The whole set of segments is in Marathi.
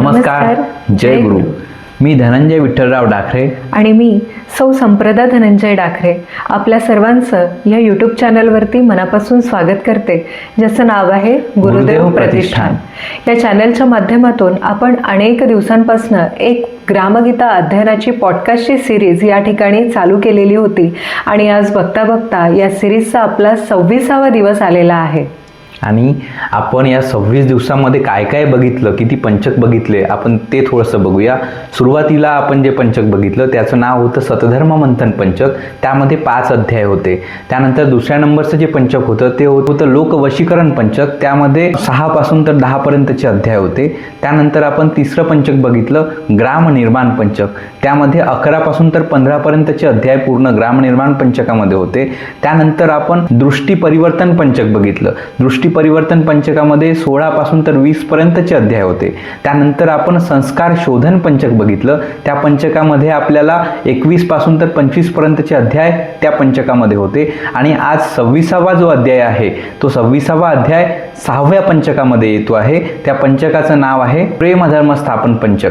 नमस्कार जय गुरु. मी धनंजय विठ्ठलराव डाखरे. आणि मी सौ संप्रदा धनंजय डाखरे. आपल्या सर्वांचं या यूट्यूब चॅनलवरती मनापासून स्वागत करते ज्याचं नाव आहे गुरुदेव गुरुदेव प्रतिष्ठान. या चॅनलच्या माध्यमातून आपण अनेक दिवसांपासून एक ग्रामगीता अध्ययनाची पॉडकास्टची सिरीज या ठिकाणी चालू केलेली होती आणि आज बघता बघता या सिरीजचा आपला सव्वीसावा दिवस आलेला आहे. आणि आपण या सव्वीस दिवसामध्ये काय काय बघितलं किती पंचक बघितले आपण ते थोडंसं बघूया. सुरुवातीला आपण जे पंचक बघितलं त्याचं नाव होतं सतधर्म मंथन पंचक. त्यामध्ये पाच अध्याय होते. त्यानंतर दुसऱ्या नंबरचं जे पंचक होतं ते होतं लोकवशीकरण पंचक. त्यामध्ये सहापासून तर दहापर्यंतचे अध्याय होते. त्यानंतर आपण तिसरं पंचक बघितलं ग्रामनिर्माण पंचक. त्यामध्ये अकरापासून तर पंधरापर्यंतचे अध्याय पूर्ण ग्रामनिर्माण पंचकामध्ये होते. त्यानंतर आपण दृष्टी परिवर्तन पंचक बघितलं. दृष्टी परिवर्तन पंचकामध्ये सोळापासून तर वीसपर्यंतचे अध्याय होते. त्यानंतर आपण संस्कार शोधन पंचक बघितलं. त्या पंचकामध्ये आपल्याला एकवीसपासून तर पंचवीसपर्यंतचे अध्याय त्या पंचकामध्ये होते. आणि आज सव्वीसावा जो अध्याय आहे तो सव्वीसावा अध्याय सहाव्या पंचकामध्ये येतो आहे. त्या पंचकाचं नाव आहे प्रेमधर्म स्थापन पंचक.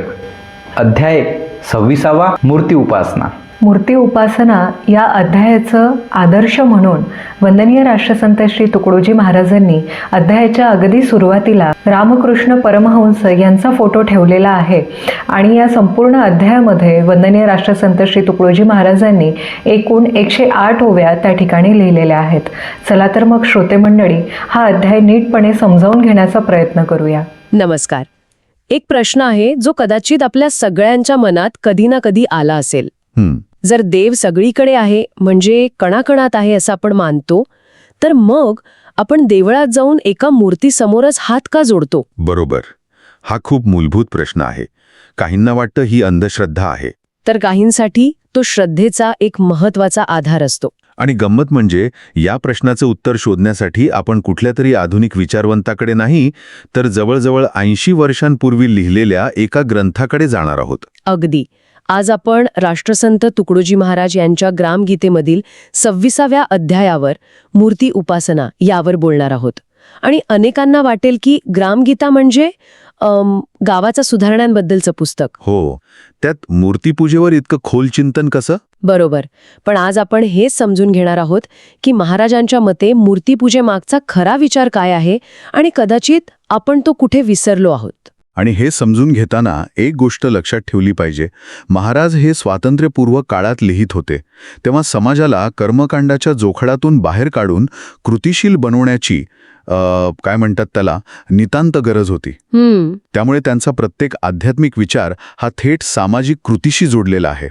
अध्याय सव्वीसावा मूर्ती उपासना. मूर्ती उपासना या अध्यायाचं आदर्श म्हणून वंदनीय राष्ट्रसंत श्री तुकडोजी महाराजांनी अध्यायाच्या अगदी सुरुवातीला रामकृष्ण परमहंस यांचा फोटो ठेवलेला आहे आणि या संपूर्ण अध्यायामध्ये वंदनीय राष्ट्रसंत श्री तुकडोजी महाराजांनी एकूण एकशे आठ ओव्या त्या ठिकाणी लिहिलेल्या आहेत. चला तर मग श्रोते मंडळी हा अध्याय नीटपणे समजावून घेण्याचा प्रयत्न करूया. नमस्कार. एक प्रश्न आहे जो कदाचित आपल्या सगळ्यांच्या मनात कधी ना कधी आला असेल. जर देव सगळीकडे आहे म्हणजे कणाकणात आहे असं आपण मानतो तर मग आपण देवळात जाऊन एका मूर्तीसमोरच हात का जोडतो? बरोबर. हा खूप मूलभूत प्रश्न आहे. काहींना वाटतं ही अंधश्रद्धा आहे. तर काहींसाठी? तो श्रद्धेचा एक महत्त्वाचा आधार असतो. आणि गंमत म्हणजे या प्रश्नाचं उत्तर शोधण्यासाठी आपण कुठल्या तरी आधुनिक विचारवंताकडे नाही तर जवळजवळ ऐंशी वर्षांपूर्वी लिहिलेल्या एका ग्रंथाकडे जाणार आहोत. अगदी. आज आपण राष्ट्रसंत तुकडोजी महाराज यांच्या ग्रामगीतेमधील सव्वीसाव्या अध्यायावर मूर्ती उपासना यावर बोलणार आहोत. आणि अनेकांना वाटेल की ग्रामगीता म्हणजे गावाचा सुधारणांबद्दलचं पुस्तक. हो. त्यात मूर्तीपूजेवर इतकं खोल चिंतन कसं? बरोबर. पण आज आपण हेच समजून घेणार आहोत की महाराजांच्या मते मूर्तीपूजेमागचा खरा विचार काय आहे आणि कदाचित आपण तो कुठे विसरलो आहोत. आणि हे समजून घेताना एक गोष्ट लक्षात ठेवली पाहिजे. महाराज हे स्वातंत्र्यपूर्व काळात लिहित होते. तेव्हा समाजाला कर्मकांडाच्या जोखडातून बाहेर काढून कृतिशील बनवण्याची काय म्हणतात त्याला? नितांत गरज होती. त्यामुळे त्यांचा प्रत्येक आध्यात्मिक विचार हा थेट सामाजिक कृतीशी जोडलेला आहे.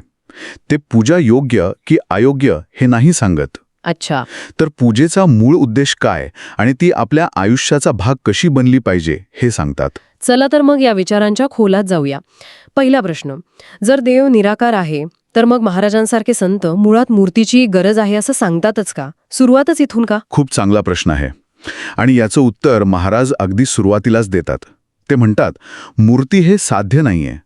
ते पूजा योग्य की अयोग्य हे नाही सांगत. अच्छा. तर पूजेचा मूळ उद्देश काय आणि ती आपल्या आयुष्याचा भाग कशी बनली पाहिजे हे सांगतात. चला तर मग या विचारांच्या खोलात जाऊया. पहिला प्रश्न. जर देव निराकार आहे तर मग महाराजांसारखे संत मुळात मूर्तीची गरज आहे असं सांगतातच का? सुरुवातच इथून का? खूप चांगला प्रश्न आहे. आणि याचं उत्तर महाराज अगदी सुरुवातीलाच देतात. ते म्हणतात मूर्ती हे साध्य नाहीये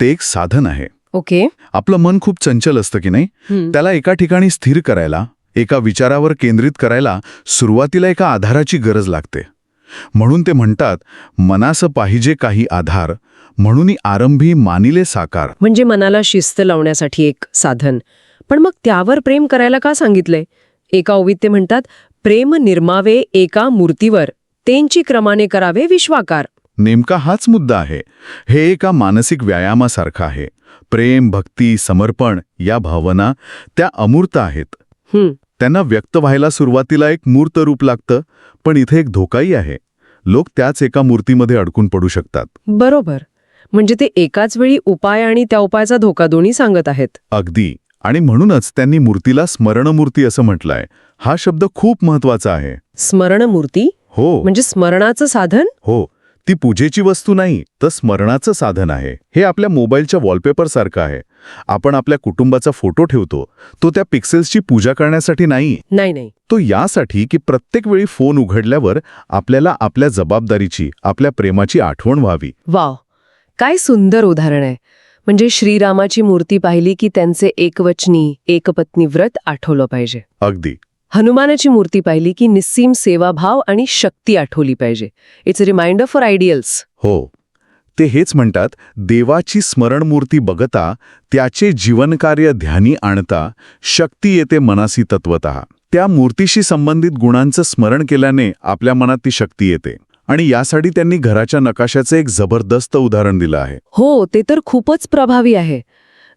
ते एक साधन आहे. ओके. आपलं मन खूप चंचल असतं की नाही? त्याला एका ठिकाणी स्थिर करायला एका विचारावर केंद्रित करायला सुरुवातीला एका आधाराची गरज लागते. म्हणून ते म्हणतात मनास पाहिजे काही आधार म्हणून आरंभी मानिले साकार. म्हणजे मनाला शिस्त लावण्यासाठी एक साधन. पण मग त्यावर प्रेम करायला का सांगितलंय? एका ओवीत ते म्हणतात प्रेम निर्मावे एका मूर्तीवर. त्यांची क्रमाने करावे विश्वाकार. नेमका हाच मुद्दा आहे. हे एका मानसिक व्यायामासारखं आहे. प्रेम भक्ती समर्पण या भावना त्या अमूर्त आहेत. हं, त्यांना व्यक्त व्हायला सुरुवातीला एक मूर्त रूप लागतं पण इथे एक धोकाही आहे. लोक त्याच एका मूर्तीमध्ये अडकून पडू शकतात. बरोबर. म्हणजे ते एकाच वेळी उपाय आणि त्या उपायाचा धोका दोन्ही सांगत आहेत. अगदी. आणि म्हणूनच त्यांनी मूर्तीला स्मरणमूर्ती असं म्हटलंय. हा शब्द खूप महत्त्वाचा आहे. स्मरणमूर्ती? हो. म्हणजे स्मरणाचं साधन? हो. ती पूजेची वस्तू नाही तर स्मरणाचं साधन आहे. हे आपल्या मोबाईलच्या वॉलपेपर सारखं आहे. आपण आपल्या कुटुंबाचा फोटो ठेवतो. तो त्या पिक्सेल्सची पूजा करण्यासाठी नाही. नाही नाही. तो यासाठी की प्रत्येक वेळी फोन उघडल्यावर आपल्याला आपल्या जबाबदारीची आपल्या प्रेमाची आठवण व्हावी. वाव. काय सुंदर उदाहरण आहे. म्हणजे श्रीरामाची मूर्ती पाहिली की त्यांचे एकवचनी एकपत्नी व्रत आठवलं पाहिजे. अगदी. हनुमानाची मूर्ती पाहिली की निस्सीम सेवाभाव आणि शक्ती आठवली पाहिजे. It's a reminder for ideals हो. ते हेच म्हणतात देवाची स्मरणमूर्ती बघता त्याचे जीवनकार्य ध्यानी आणता शक्ती येते मनासी तत्वत. त्या मूर्तीशी संबंधित गुणांचं स्मरण केल्याने आपल्या मनात ती शक्ती येते. आणि यासाठी त्यांनी घराच्या नकाशाचे एक जबरदस्त उदाहरण दिलं आहे. हो ते तर खूपच प्रभावी आहे.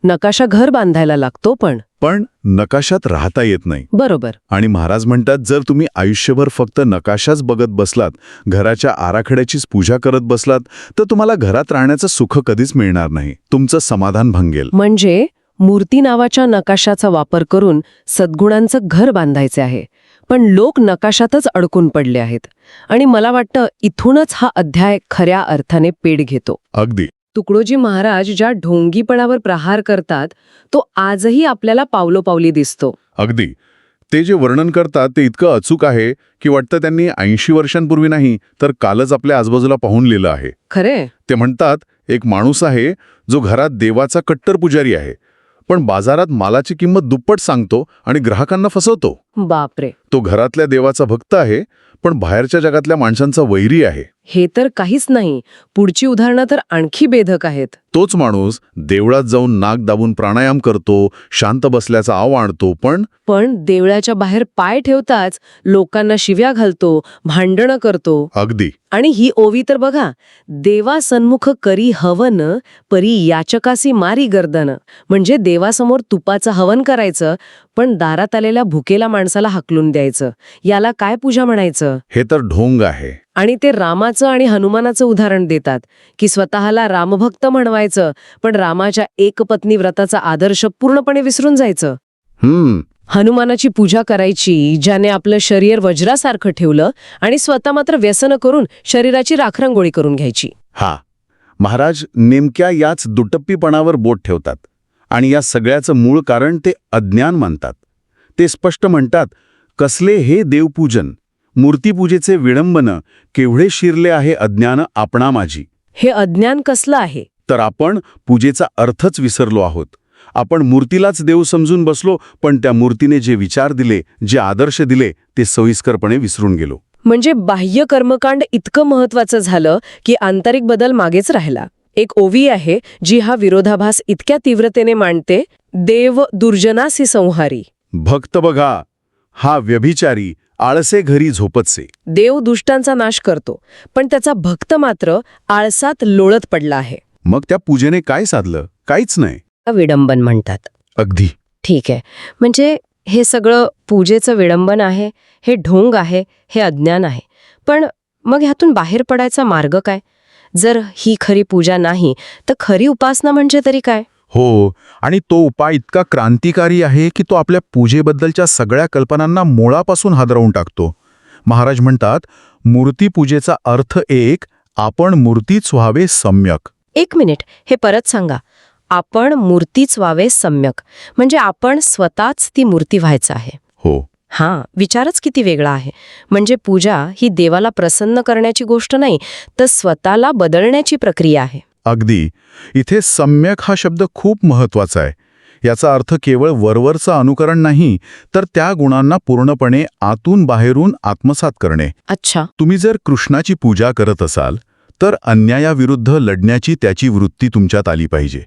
नकाशा घर बांधायला लागतो पण. पण नकाशात राहता येत नाही. बरोबर. आणि महाराज म्हणतात जर तुम्ही आयुष्यभर फक्त नकाशाच बघत बसलात घराच्या आराखड्याचीच पूजा करत बसलात तर तुम्हाला घरात राहण्याचं सुख कधीच मिळणार नाही. तुमचं समाधान भंगेल. म्हणजे मूर्ती नावाच्या नकाशाचा वापर करून सद्गुणांचं घर बांधायचे आहे. पण लोक नकाशातच अडकून पडले आहेत. आणि मला वाटतं इथूनच हा अध्याय खऱ्या अर्थाने पेड घेतो. अगदी. तुकडोजी महाराज ज्या ढोंगीपणावर प्रहार करतात तो आजही आपल्याला पावलोपावली दिसतो. अगदी. ते जे वर्णन करतात ते इतकं अचूक आहे की वाटतं त्यांनी ऐंशी वर्षांपूर्वी नाही तर कालच आपल्या आजूबाजूला पाहून लिहिलं आहे. खरे ते म्हणतात एक माणूस आहे जो घरात देवाचा कट्टर पुजारी आहे. पण बाजारात मालाची किंमत दुप्पट सांगतो आणि ग्राहकांना फसवतो. बापरे. तो घरातल्या देवाचा भक्त आहे पण बाहेरच्या जगातल्या माणसांचा वैरी आहे. हे तर काहीच नाही. पुढची उदाहरणं तर आणखी बेधक आहेत. तोच माणूस देवळात जाऊन नाक दाबून प्राणायाम करतो शांत बसल्याचा आव आणतो पण पण देवळाच्या बाहेर पाय ठेवताच लोकांना शिव्या घालतो भांडणं करतो. अगदी. आणि ही ओवी तर बघा देवा सन्मुख करी हवन परी याचकासी मारी गर्दन. म्हणजे देवासमोर तुपाचं हवन करायचं पण दारात आलेल्या भुकेला माणसाला हकलून द्यायचं. याला काय पूजा म्हणायचं? हे तर ढोंग आहे. आणि ते रामाचं आणि हनुमानाचं उदाहरण देतात की स्वतःला रामभक्त म्हणवायचं पण रामाच्या एकपत्नी व्रताचा आदर्श पूर्णपणे विसरून जायचं. हम्म. हनुमानाची पूजा करायची ज्याने आपलं शरीर वज्रासारखं ठेवलं आणि स्वतः मात्र व्यसन करून शरीराची राखरंगोळी करून घ्यायची. हा. महाराज नेमक्या याच दुटप्पीपणावर बोट ठेवतात आणि या सगळ्याचं मूळ कारण ते अज्ञान मानतात. ते स्पष्ट म्हणतात कसले हे देवपूजन? मूर्तीपूजेचे विडंबन केवढे शिरले आहे अज्ञान आपणा माझी हे अज्ञान कसलं आहे? तर आपण पूजेचा अर्थच विसरलो आहोत. आपण मूर्तीलाच देव समजून बसलो पण त्या मूर्तीने जे विचार दिले जे आदर्श दिले ते सोयीस्करपणे विसरून गेलो. म्हणजे बाह्य कर्मकांड इतकं महत्वाचं झालं की आंतरिक बदल मागेच राहिला. एक ओवी आहे जी हा विरोधाभास इतक्या तीव्रतेने मांडते देव दुर्जनासी संहारी. भक्त बघा हा व्यभिचारी आळसे घरी झोपतसे. देव दुष्टांचा नाश करतो पण त्याचा भक्त मात्र आळसात लोळत पडला आहे. मग त्या पूजेने काय साधलं? काहीच नाही. विडंबन म्हणतात. अगदी. ठीक आहे. म्हणजे हे सगळं पूजेचं विडंबन आहे हे ढोंग आहे हे अज्ञान आहे. पण मग ह्यातून बाहेर पडायचा मार्ग काय? जर ही खरी पूजा नाही तर खरी उपासना म्हणजे तरी काय? हो आणि तो उपाय इतका क्रांतिकारी आहे की तो आपल्या पूजेबद्दलच्या सगळ्या कल्पनांना मुळापासून हादरवून टाकतो. महाराज म्हणतात मूर्तीपूजेचा अर्थ एक आपण मूर्तीच व्हावे सम्यक. एक मिनिट हे परत सांगा. आपण मूर्तीच व्हावे सम्यक म्हणजे आपण स्वतःच ती मूर्ती व्हायचं आहे. हो. हां विचारच किती वेगळा आहे. म्हणजे पूजा ही देवाला प्रसन्न करण्याची गोष्ट नाही तर स्वतःला बदलण्याची प्रक्रिया आहे. अगदी. इथे सम्यक हा शब्द खूप महत्त्वाचा आहे. याचा अर्थ केवळ वरवरचं अनुकरण नाही तर त्या गुणांना पूर्णपणे आतून बाहेरून आत्मसात करणे. अच्छा. तुम्ही जर कृष्णाची पूजा करत असाल तर अन्यायाविरुद्ध लढण्याची त्याची वृत्ती तुमच्यात आली पाहिजे.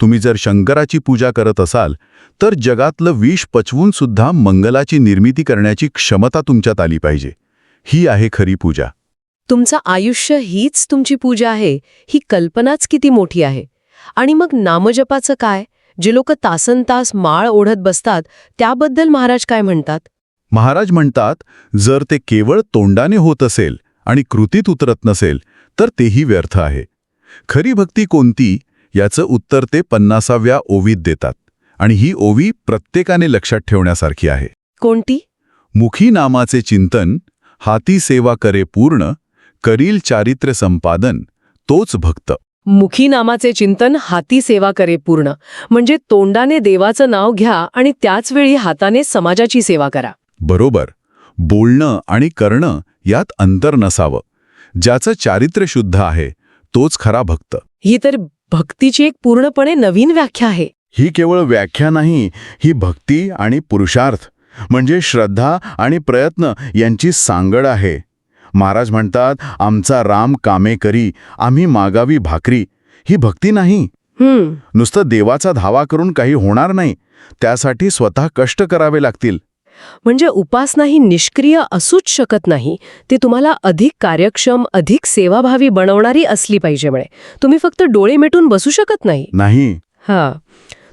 तुम्ही जर शंकराची पूजा करत असाल तर जगातलं विष पचवून सुद्धा मंगलाची निर्मिती करण्याची क्षमता तुमच्यात आली पाहिजे. ही आहे खरी पूजा. तुमचं आयुष्य हीच तुमची पूजा आहे ही कल्पनाच किती मोठी आहे. आणि मग नामजपाचं काय? जे लोक तासन तास माळ ओढत बसतात त्याबद्दल महाराज काय म्हणतात? महाराज म्हणतात जर ते केवळ तोंडाने होत असेल आणि कृतीत उतरत नसेल तर तेही व्यर्थ आहे. खरी भक्ती कोणती? याचं उत्तर ते पन्नासाव्या ओवीत देतात. आणि ही ओवी प्रत्येकाने लक्षात ठेवण्यासारखी आहे. कोणती? मुखी नामाचे चिंतन हाती सेवा करे पूर्ण करील चारित्र्य संपादन तोच भक्त. मुखी नामाचे चिंतन हाती सेवा करे पूर्ण. म्हणजे तोंडाने देवाचं नाव घ्या आणि त्याच वेळी हाताने समाजाची सेवा करा. बरोबर. बोलणं आणि करणं यात अंतर नसावं. ज्याचं चारित्र्य शुद्ध आहे तोच खरा भक्त. ही तर भक्तीची एक पूर्णपणे नवीन व्याख्या आहे. ही केवळ व्याख्या नाही ही भक्ती आणि पुरुषार्थ. म्हणजे श्रद्धा आणि प्रयत्न यांची सांगड आहे. महाराज म्हणतात आमचा राम कामे करी आम्ही मागावी भाकरी. ही भक्ती नाही. नुसतं देवाचा धावा करून काही होणार नाही. त्यासाठी स्वतः कष्ट करावे लागतील. म्हणजे उपासना ही निष्क्रिय असूच शकत नाही. ती तुम्हाला अधिक कार्यक्षम अधिक सेवाभावी बनवणारी असली पाहिजे म्हणे. तुम्ही फक्त डोळे मिटून बसू शकत नाही. नाही. हा.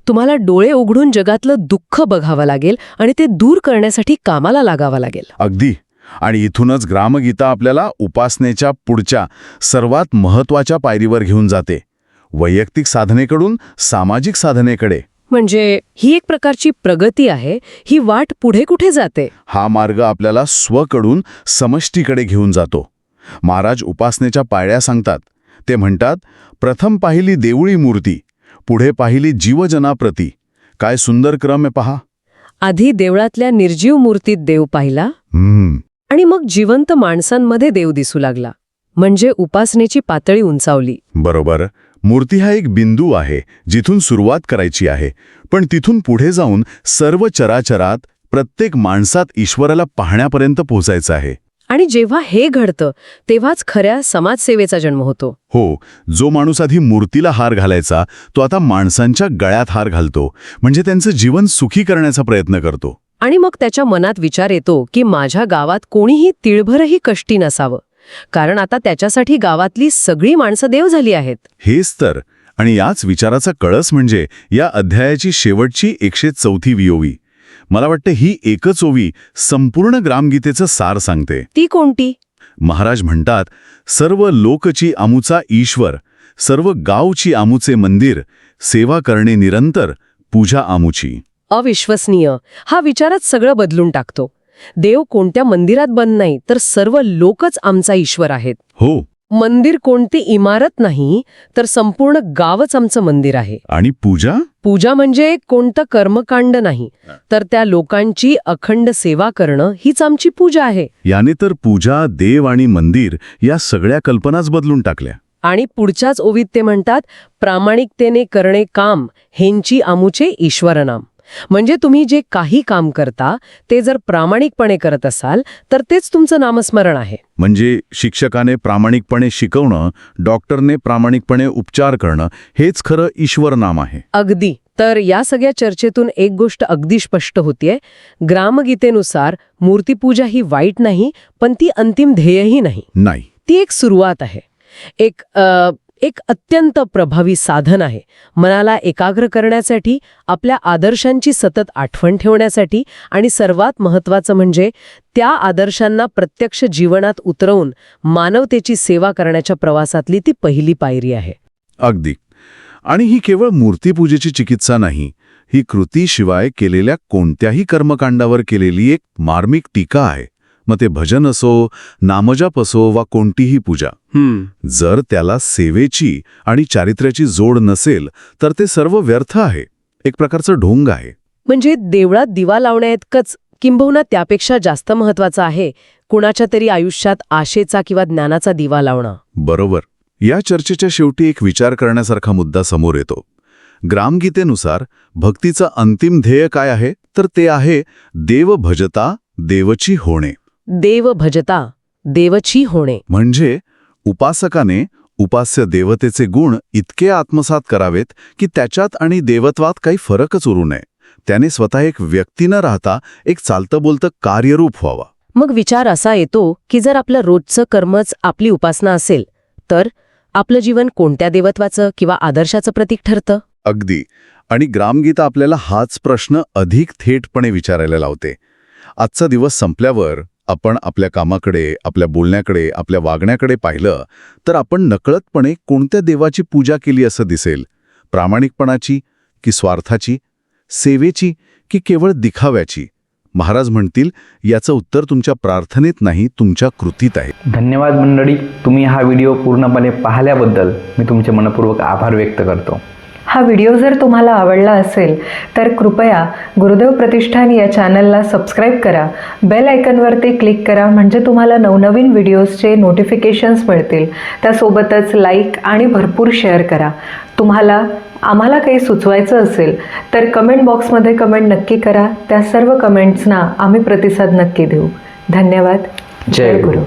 तुम्हाला डोळे उघडून जगातलं दुःख बघावं लागेल आणि ते दूर करण्यासाठी कामाला लागावं लागेल. अगदी. आणि इथूनच ग्रामगीता आपल्याला उपासनेच्या पुढच्या सर्वात महत्त्वाच्या पायरीवर घेऊन जाते. वैयक्तिक साधनेकडून सामाजिक साधनेकडे. म्हणजे ही एक प्रकारची प्रगती आहे ही वाट पुढे कुठे जाते? हा मार्ग आपल्याला स्वकडून समष्टीकडे घेऊन जातो. महाराज उपासनेच्या पायऱ्या सांगतात. ते म्हणतात प्रथम पाहिली देवळी मूर्ती पुढे पाहिली जीवजनाप्रती. काय सुंदर क्रम आहे पहा. आधी देवळातल्या निर्जीव मूर्तीत देव पाहिला? हम्म. आणि मग जिवंत माणसांमध्ये देव दिसू लागला. म्हणजे उपासनेची पातळी उंचावली. बरोबर. मूर्ती हा एक बिंदू आहे जिथून सुरुवात करायची आहे. पण तिथून पुढे जाऊन सर्व चराचरात प्रत्येक माणसात ईश्वराला पाहण्यापर्यंत पोहोचायचं आहे. आणि जेव्हा हे घडतं तेव्हाच खऱ्या समाजसेवेचा जन्म होतो. हो जो माणूस आधी मूर्तीला हार घालायचा तो आता माणसांच्या गळ्यात हार घालतो. म्हणजे त्यांचं जीवन सुखी करण्याचा प्रयत्न करतो. आणि मग त्याच्या मनात विचार येतो की माझ्या गावात कोणीही तिळभरही कष्टी नसावं. कारण आता त्याच्यासाठी गावातली सगळी माणसं देव झाली आहेत. हेच तर. आणि याच विचाराचा कळस म्हणजे या अध्यायाची शेवटची एकशे चौथी विओवी. मला वाटतं ही एकच ओवी संपूर्ण ग्रामगीतेचं सार सांगते. ती कोणती? महाराज म्हणतात सर्व लोकची आमुचा ईश्वर सर्व गावची आमुचे मंदिर सेवा करणे निरंतर पूजा आमुची. अविश्वसनीय. हा विचारच सगळं बदलून टाकतो. देव कोणत्या मंदिरात बंद नाही तर सर्व लोकच आमचा ईश्वर आहेत. हो. मंदिर कोणती इमारत नाही तर संपूर्ण गावच आमचं मंदिर आहे. आणि पूजा? पूजा म्हणजे कोणतं कर्मकांड नाही तर त्या लोकांची अखंड सेवा करणं हीच आमची पूजा आहे. याने तर पूजा देव आणि मंदिर या सगळ्या कल्पनाच बदलून टाकल्या. आणि पुढच्याच ओवीत ते म्हणतात प्रामाणिकतेने करणे काम हेंची आमुचे ईश्वरनाम. म्हणजे तुम्ही जे काही काम करता ते जर प्रामाणिकपणे करत असाल तर तेच तुमचं नामस्मरण आहे. म्हणजे शिक्षकाने प्रामाणिकपणे शिकवणं डॉक्टरने प्रामाणिकपणे उपचार करणं हेच खरं ईश्वर नाम आहे. अगदी. तर या सगळ्या चर्चेतून एक गोष्ट अगदी स्पष्ट होतीये. ग्रामगीतेनुसार मूर्तीपूजा ही वाईट नाही पण ती अंतिम ध्येयही नाही. नाही. ती एक सुरुवात आहे. एक अ, एक अत्यंत प्रभावी साधन आहे. मनाला एकाग्र करण्यासाठी आपल्या आदर्शांची सतत आठवण ठेवण्यासाठी आणि सर्वात महत्त्वाचं म्हणजे त्या आदर्शांना प्रत्यक्ष जीवनात उतरवून मानवतेची सेवा करण्याच्या प्रवासातली ती पहिली पायरी आहे. अगदी. आणि ही केवळ मूर्तीपूजेची चिकित्सा नाही ही कृतीशिवाय केलेल्या कोणत्याही कर्मकांडावर केलेली एक मार्मिक टीका आहे. मग ते भजन असो नामजाप असो वा कोणतीही पूजा. जर त्याला सेवेची आणि चारित्र्याची जोड नसेल तर ते सर्व व्यर्थ आहे. एक प्रकारचं ढोंग आहे. म्हणजे देवळात दिवा लावण्याइतकंच किंबहुना त्यापेक्षा जास्त महत्वाचं आहे कुणाच्या तरी आयुष्यात आशेचा किंवा ज्ञानाचा दिवा लावणं. बरोबर. या चर्चेच्या शेवटी एक विचार करण्यासारखा मुद्दा समोर येतो. ग्रामगीतेनुसार भक्तीचं अंतिम ध्येय काय आहे? तर ते आहे देव भजता देवची होणे. देव भजता देवची होणे. म्हणजे उपासकाने उपास्य देवतेचे गुण इतके आत्मसात करावेत की त्याच्यात आणि देवत्वात काही फरकच उरू नये. त्याने स्वतः एक व्यक्ती न राहता एक चालतं बोलतं कार्यरूप व्हावा. मग विचार असा येतो की जर आपलं रोजचं कर्मच आपली उपासना असेल तर आपलं जीवन कोणत्या देवत्वाचं किंवा आदर्शाचं प्रतीक ठरतं? अगदी. आणि ग्रामगीता आपल्याला हाच प्रश्न अधिक थेटपणे विचारायला लावते. आजचा दिवस संपल्यावर आपण आपल्या कामाकडे आपल्या बोलण्याकडे आपल्या वागण्याकडे पाहिलं तर आपण नकळतपणे कोणत्या देवाची पूजा केली असं दिसेल? प्रामाणिकपणाची की स्वार्थाची? सेवेची की केवळ दिखाव्याची? महाराज म्हणतील याचं उत्तर तुमच्या प्रार्थनेत नाही तुमच्या कृतीत आहे. धन्यवाद मंडळी. तुम्ही हा व्हिडिओ पूर्णपणे पाहिल्याबद्दल मी तुमचे मनपूर्वक आभार व्यक्त करतो. हा व्हिडिओ जर तुम्हाला आवडला असेल तर कृपया गुरुदेव प्रतिष्ठान या चॅनलला सबस्क्राईब करा. बेल आयकनवरती क्लिक करा म्हणजे तुम्हाला नवनवीन व्हिडिओजचे नोटिफिकेशन्स मिळतील. त्यासोबतच लाईक आणि भरपूर शेअर करा. तुम्हाला आम्हाला काही सुचवायचं असेल तर कमेंट बॉक्समध्ये कमेंट नक्की करा. त्या सर्व कमेंट्सना आम्ही प्रतिसाद नक्की देऊ. धन्यवाद. जय गुरु.